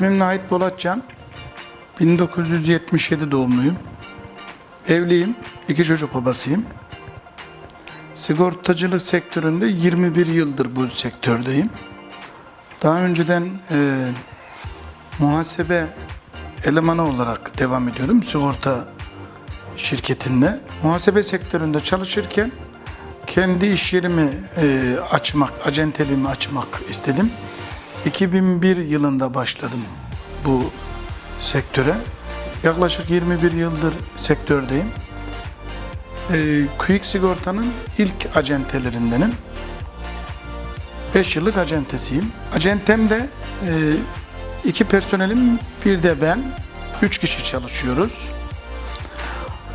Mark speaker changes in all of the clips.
Speaker 1: İsmim Nahit Bolatcan. 1977 doğumluyum. Evliyim. iki çocuk babasıyım. Sigortacılık sektöründe 21 yıldır bu sektördeyim. Daha önceden e, muhasebe elemanı olarak devam ediyorum sigorta şirketinde. Muhasebe sektöründe çalışırken kendi iş yerimi e, açmak, acenteliğimi açmak istedim. 2001 yılında başladım bu sektöre. Yaklaşık 21 yıldır sektördeyim. E, Quick Sigorta'nın ilk acentelerindenim. 5 yıllık acentesiyim. Acentemde e, iki personelim bir de ben. Üç kişi çalışıyoruz.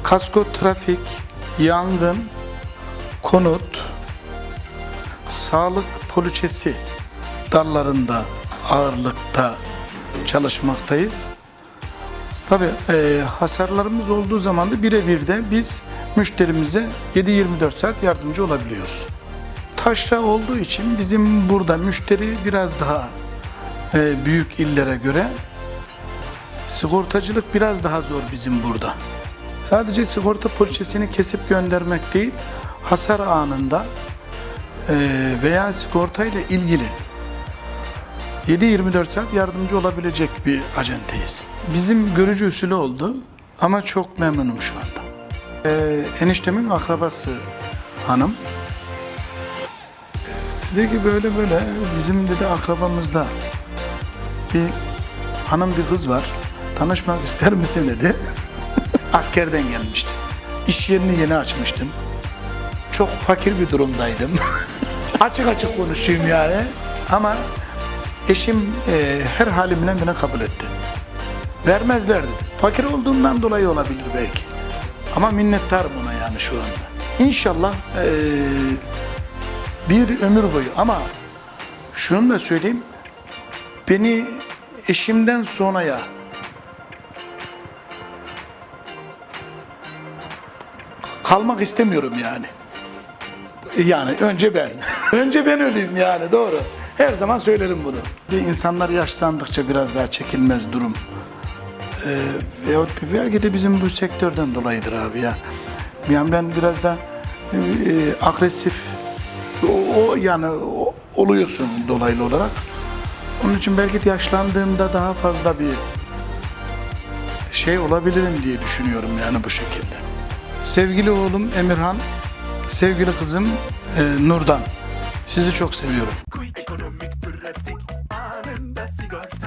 Speaker 1: Kasko, trafik, yangın, konut, sağlık poliçesi dallarında ağırlıkta çalışmaktayız. Tabii e, hasarlarımız olduğu zaman da birebir de biz müşterimize 7-24 saat yardımcı olabiliyoruz. Taşra olduğu için bizim burada müşteri biraz daha e, büyük illere göre sigortacılık biraz daha zor bizim burada. Sadece sigorta poliçesini kesip göndermek değil, hasar anında e, veya sigortayla ilgili 7-24 saat yardımcı olabilecek bir acenteyiz. Bizim görücü usulü oldu ama çok memnunum şu anda. E, eniştemin akrabası hanım. Dedi ki böyle böyle bizim dedi akrabamızda bir hanım bir kız var. Tanışmak ister misin dedi. Askerden gelmişti. İş yerini yeni açmıştım. Çok fakir bir durumdaydım. açık açık konuşayım yani. Ama eşim e, her halimle beni kabul etti. Vermezler dedi. Fakir olduğumdan dolayı olabilir belki. Ama minnettarım ona yani şu anda. İnşallah e, bir ömür boyu ama şunu da söyleyeyim. Beni eşimden sonraya kalmak istemiyorum yani. Yani önce ben. önce ben öleyim yani doğru. Her zaman söylerim bunu. İnsanlar yaşlandıkça biraz daha çekilmez durum. Ee, veyahut belki de bizim bu sektörden dolayıdır abi ya. Yani ben biraz da e, agresif o, o yani o- oluyorsun dolaylı olarak. Onun için belki de yaşlandığımda daha fazla bir şey olabilirim diye düşünüyorum yani bu şekilde. Sevgili oğlum Emirhan, sevgili kızım e, Nurdan. Sizi çok seviyorum. Ekonomik pratik anında sigorta.